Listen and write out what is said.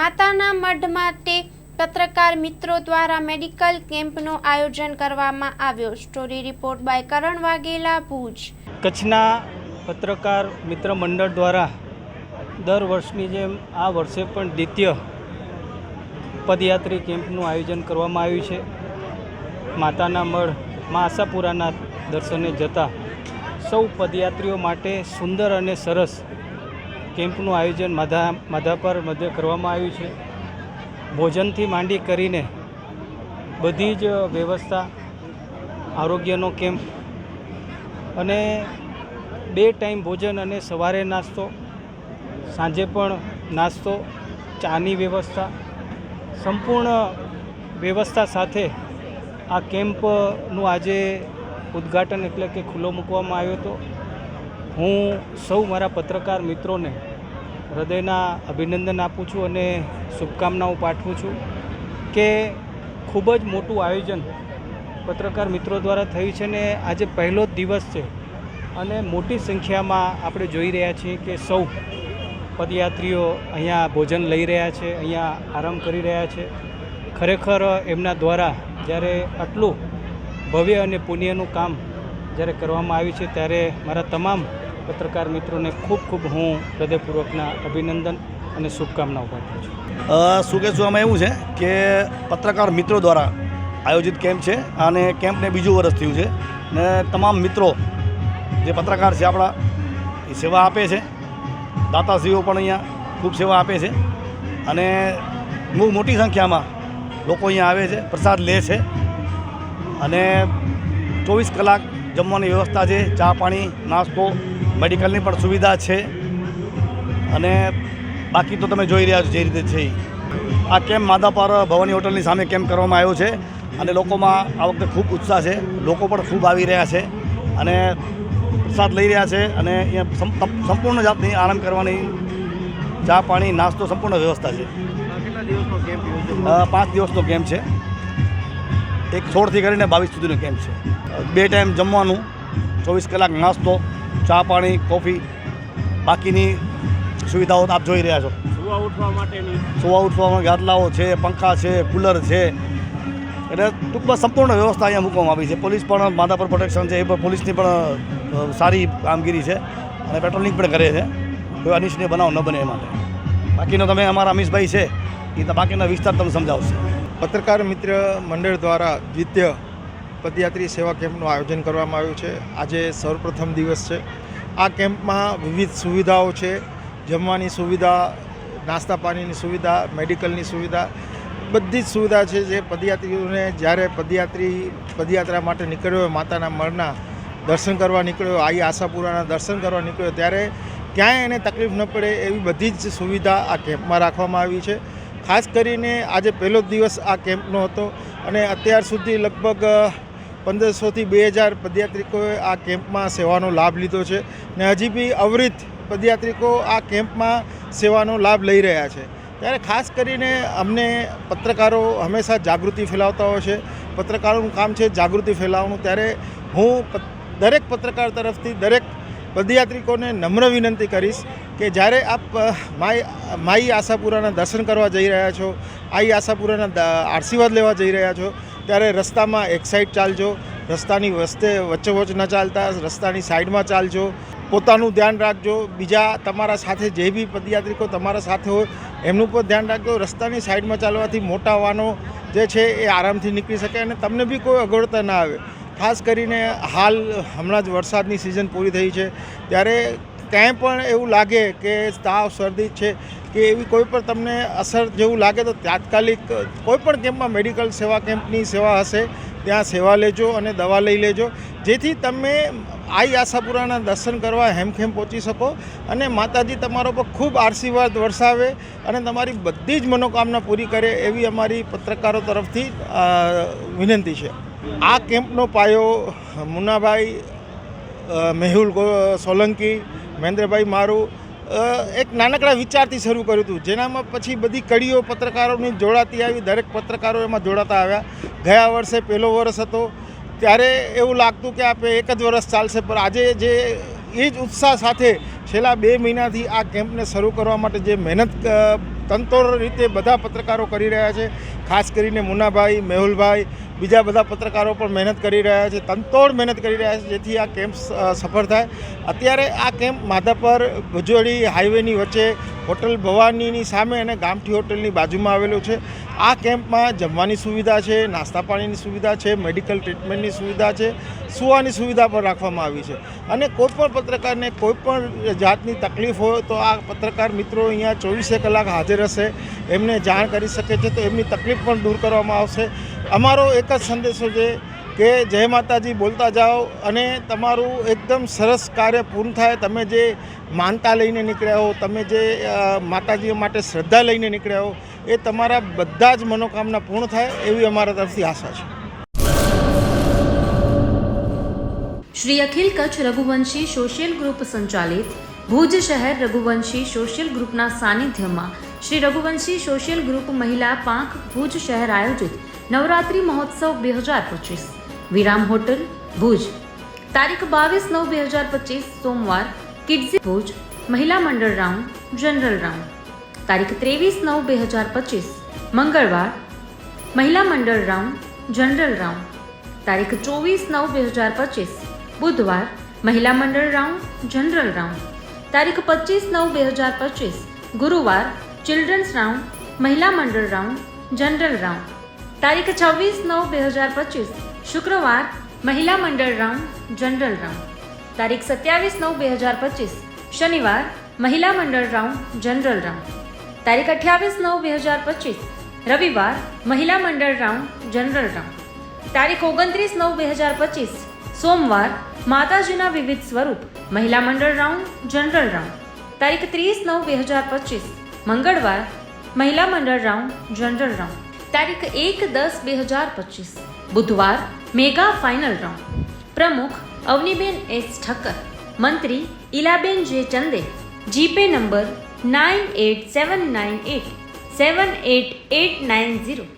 માતાના મઢ માટે પત્રકાર મિત્રો દ્વારા મેડિકલ કેમ્પનું આયોજન કરવામાં આવ્યો. Story report by Karan Vaghela, Bhuj. કચ્છના પત્રકાર મિત્ર મંડળ દ્વારા દર વર્ષની જેમ આ વર્ષે પણ દ્વિતીય પદયાત્રી કેમ્પનું આયોજન કરવામાં આવ્યું છે. માતાના મઢ, મા આશાપુરાના દર્શને જતા સૌ પદયાત્રીઓ માટે સુંદર અને સરસ કેમ્પનું આયોજન માધા, માધાપર મધ્ય કરવામાં આવ્યું છે. ભોજનથી માંડી કરીને બધી જ વ્યવસ્થા, આરોગ્યનો કેમ્પ અને બે ટાઈમ ભોજન અને સવારે નાસ્તો, સાંજે પણ નાસ્તો, ચાની વ્યવસ્થા, સંપૂર્ણ વ્યવસ્થા સાથે આ કેમ્પનું આજે ઉદ્ઘાટન એટલે કે ખુલ્લો મૂકવામાં આવ્યો હતો. હું સૌ મારા પત્રકાર મિત્રોને હૃદયના અભિનંદન આપું છું અને શુભકામનાઓ પાઠવું છું કે ખૂબ જ મોટું આયોજન પત્રકાર મિત્રો દ્વારા થયું છે ને આજે પહેલો જ દિવસ છે અને મોટી સંખ્યામાં આપણે જોઈ રહ્યા છીએ કે સૌ પદયાત્રીઓ અહીંયા ભોજન લઈ રહ્યા છે, અહીંયા આરામ કરી રહ્યા છે. ખરેખર એમના દ્વારા જ્યારે આટલું ભવ્ય અને પુણ્યનું કામ જ્યારે કરવામાં આવી છે ત્યારે મારા તમામ પત્રકાર મિત્રોને ખૂબ ખૂબ હું હૃદયપૂર્વકના અભિનંદન અને શુભકામનાઓ પાઠવું છું. શું કહેશું એવું છે કે પત્રકાર મિત્રો દ્વારા આયોજિત કેમ્પ છે અને કેમ્પને બીજું વર્ષ થયું છે ને તમામ મિત્રો જે પત્રકાર છે આપણા, એ સેવા આપે છે. દાતાશ્રીઓ પણ અહીંયા ખૂબ સેવા આપે છે અને બહુ મોટી સંખ્યામાં લોકો અહીંયા આવે છે, પ્રસાદ લે છે અને ચોવીસ કલાક જમવાની વ્યવસ્થા છે ચા પાણી નાસ્તો મેડિકલની પણ સુવિધા છે. અને બાકી તો તમે જોઈ રહ્યા છો જે રીતે છે. આ કેમ્પ માધાપર ભવાની હોટલની સામે કેમ્પ કરવામાં આવ્યો છે અને લોકોમાં આ વખતે ખૂબ ઉત્સાહ છે. લોકો પણ ખૂબ આવી રહ્યા છે અને પ્રસાદ લઈ રહ્યા છે અને અહીંયા સંપૂર્ણ જાતની આરામ કરવાની ચા પાણી નાસ્તો સંપૂર્ણ વ્યવસ્થા છે. પાંચ દિવસનો કેમ્પ છે. એક સોળથી કરીને બાવીસ સુધીનો કેમ્પ છે. બે ટાઈમ જમવાનું ચોવીસ કલાક નાસ્તો ચા પાણી કોફી બાકીની સુવિધાઓ તો આપ જોઈ રહ્યા છો. સુવા ઉઠવા માટેની. સુવા ઉઠવામાં ગાદલાઓ છે પંખા છે કુલર છે. એટલે ટૂંકમાં સંપૂર્ણ વ્યવસ્થા અહીંયા મૂકવામાં આવી છે. પોલીસ પણ માધાપર પ્રોટેક્શન છે એ પણ પોલીસની પણ સારી કામગીરી છે અને પેટ્રોલિંગ પણ કરે છે. કોઈ અનિચ્છનીય બનાવ ન બને એ માટે. બાકીનો તમે અમારા અમીશભાઈ છે એ તો બાકીના વિસ્તાર તમને સમજાવશે. પત્રકાર મિત્ર મંડળ દ્વારા દ્વિતીય પદયાત્રી સેવા કેમ્પનું આયોજન કરવામાં આવ્યું છે. આજે સૌપ્રથમ દિવસ છે. આ કેમ્પમાં વિવિધ સુવિધાઓ છે. જમવાની સુવિધા, નાસ્તા પાણીની સુવિધા, મેડિકલની સુવિધા, બધી જ સુવિધા છે જે પદયાત્રીઓને જ્યારે પદયાત્રી, પદયાત્રા માટે નીકળ્યો હોય, માતાના મરના દર્શન કરવા નીકળ્યો આઈ આશાપુરાના દર્શન કરવા નીકળ્યો ત્યારે ક્યાંય એને તકલીફ ન પડે એવી બધી જ સુવિધા આ કેમ્પમાં રાખવામાં આવી છે. ખાસ કરીને આજે પહેલો દિવસ આ કેમ્પનો હતો અને અત્યાર સુધી લગભગ પંદરસોથી બે હજાર પદયાત્રિકોએ આ કેમ્પમાં સેવાનો લાભ લીધો છે ને હજી બી અવરિત પદયાત્રિકો આ કેમ્પમાં સેવાનો લાભ લઈ રહ્યા છે. ત્યારે ખાસ કરીને અમને પત્રકારો હંમેશા જાગૃતિ ફેલાવતા હોય છે. પત્રકારોનું કામ છે જાગૃતિ ફેલાવવાનું. ત્યારે હું દરેક પત્રકાર તરફથી દરેક પદયાત્રિકોને નમ્ર વિનંતી કરીશ કે જ્યારે આપ માય માઈ આશાપુરાના દર્શન કરવા જઈ રહ્યા છો, આઈ આશાપુરાના આશીર્વાદ લેવા જઈ રહ્યા છો ત્યારે રસ્તામાં એક સાઈડ ચાલજો, રસ્તાની વસ્તે વચ્ચે ન ચાલતા, રસ્તાની સાઈડમાં ચાલજો. પોતાનું ધ્યાન રાખજો. બીજા તમારા સાથે જે બી પદયાત્રિકો તમારા સાથે હોય, એમનું પણ ધ્યાન રાખજો. રસ્તાની સાઈડમાં ચાલવાથી મોટા વાહનો જે છે એ આરામથી નીકળી શકે અને તમને બી કોઈ અગવડતા ના આવે. ખાસ કરીને હાલ હમણાં જ વરસાદની સિઝન પૂરી થઈ છે. ત્યારે ક્યાંય પણ એવું લાગે કે તાવ, શરદી છે કે એવી કોઈ પણ તમને અસર જેવું લાગે તો તાત્કાલિક કોઈ પણ કેમ્પમાં મેડિકલ સેવા કેમ્પની સેવા હશે, ત્યાં સેવા લેજો અને દવા લઈ લેજો. જેથી તમે આઈ આશાપુરાના દર્શન કરવા હેમખેમ પહોંચી શકો અને માતાજી તમારો પર ખૂબ આશીર્વાદ વરસાવે અને તમારી બધી જ મનોકામના પૂરી કરે એવી અમારી પત્રકારો તરફથી વિનંતી છે. આ કેમ્પનો પાયો મુન્નાભાઈ મેહુલ સોલંકી મહેન્દ્રભાઈ, મારું એક નાનકડા વિચારથી શરૂ કર્યું હતું. જેનામાં પછી બધી કડીઓ પત્રકારોની જોડાતી આવી, દરેક પત્રકારો એમાં જોડાતા આવ્યા. ગયા વર્ષે પહેલો વર્ષ હતો. ત્યારે એવું લાગતું કે આપણે એક જ વર્ષ ચાલશે, પણ આજે જે એ જ ઉત્સાહ સાથે છેલ્લા બે મહિનાથી આ કેમ્પને શરૂ કરવા માટે જે મહેનત અ, તંતોડ રીતે બધા પત્રકારો કરી રહ્યા છે. ખાસ કરીને મુનાભાઈ મેહુલભાઈ બીજા બધા પત્રકારો પણ મહેનત કરી રહ્યા છે. તંતોડ મહેનત કરી રહ્યા છે જેથી આ કેમ્પ સફળ થાય. અત્યારે આ કેમ્પ માધાપર ભજોડી હાઈવેની વચ્ચે હોટલ ભવાનીની સામે અને ગામઠી હોટલની બાજુમાં આવેલું છે. આ કેમ્પમાં જમવાની સુવિધા છે, નાસ્તા પાણીની સુવિધા છે, મેડિકલ ટ્રીટમેન્ટની સુવિધા છે, સુવાની સુવિધા પણ રાખવામાં આવી છે. અને કોઈપણ પત્રકારને કોઈપણ જાતની તકલીફ હોય તો આ પત્રકાર મિત્રો અહીંયા ચોવીસે કલાક હાજર હશે. એમને જાણ કરી શકે છે તો એમની તકલીફ પણ દૂર કરવામાં આવશે. અમારો એક જ સંદેશો છે કે જય માતાજી બોલતા જાઓ અને તમારું એકદમ સરસ કાર્ય પૂર્ણ થાય. તમે જે માનતા લઈને નીકળ્યા હો, તમે જે માતાજીઓ માતાજી માટે શ્રદ્ધા લઈને નીકળ્યા હો, એ તમારા બધા જ મનોકામના પૂર્ણ થાય એવી અમારા તરફથી આશા છે. શ્રી અખિલ કચ્છ રઘુવંશી સોશિયલ ગ્રુપ સંચાલિત ભુજ શહેર રઘુવંશી સોશિયલ ગ્રુપના સાનિધ્યમાં શ્રી રઘુવંશી સોશિયલ ગ્રુપ મહિલા પાંખ ભુજ શહેર આયોજિત નવરાત્રિ મહોત્સવ બે હજાર પચીસ. વિરામ હોટલ, ભુજ. તારીખ બાવીસ નવ બે હજાર પચીસ, સોમવાર, કિડઝી ભુજ, મહિલા મંડળ રાઉન્ડ, જનરલ રાઉન્ડ. તારીખ ત્રેવીસ નવ બે હજાર પચીસ, મંગળવાર, મહિલા મંડળ રાઉન્ડ, જનરલ રાઉન્ડ. તારીખ ચોવીસ નવ બે હજાર પચીસ, બુધવાર, મહિલા મંડળ રાઉન્ડ, જનરલ રાઉન્ડ. તારીખ પચીસ નવ બે હજાર પચીસ, ગુરુવાર, ચિલ્ડ્રન્સ રાઉન્ડ, મહિલા મંડળ રાઉન્ડ, જનરલ રાઉન્ડ. તારીખ છવ્વીસ નવ બે હજાર પચીસ શુક્રવાર, મહિલા મંડળ રાઉન્ડ જનરલ રાઉન્ડ તારીખ સત્યાવીસ નવ બે હજાર પચીસ. શનિવાર, મહિલા મંડળ રાઉન્ડ જનરલ રાઉન્ડ તારીખ અઠ્યાવીસ નવ બે હજાર પચીસ. રવિવાર, મહિલા મંડળ રાઉન્ડ જનરલ રાઉન્ડ તારીખ ઓગણત્રીસ નવ બે હજાર પચીસ. સોમવાર, માતાજીના વિવિધ સ્વરૂપ, મહિલા મંડળ રાઉન્ડ જનરલ રાઉન્ડ તારીખ ત્રીસ નવ બે હજાર પચીસ. મંગળવાર, મહિલા મંડળ રાઉન્ડ જનરલ રાઉન્ડ તારીખ એક દસ બે હજાર પચીસ. બુધવાર મેગા ફાઇનલ રાઉન્ડ. પ્રમુખ અવનીબેન એસ ઠક્કર, મંત્રી Ilaben J Chande, GPay number nine eight seven nine eight, seven eight eight nine zero.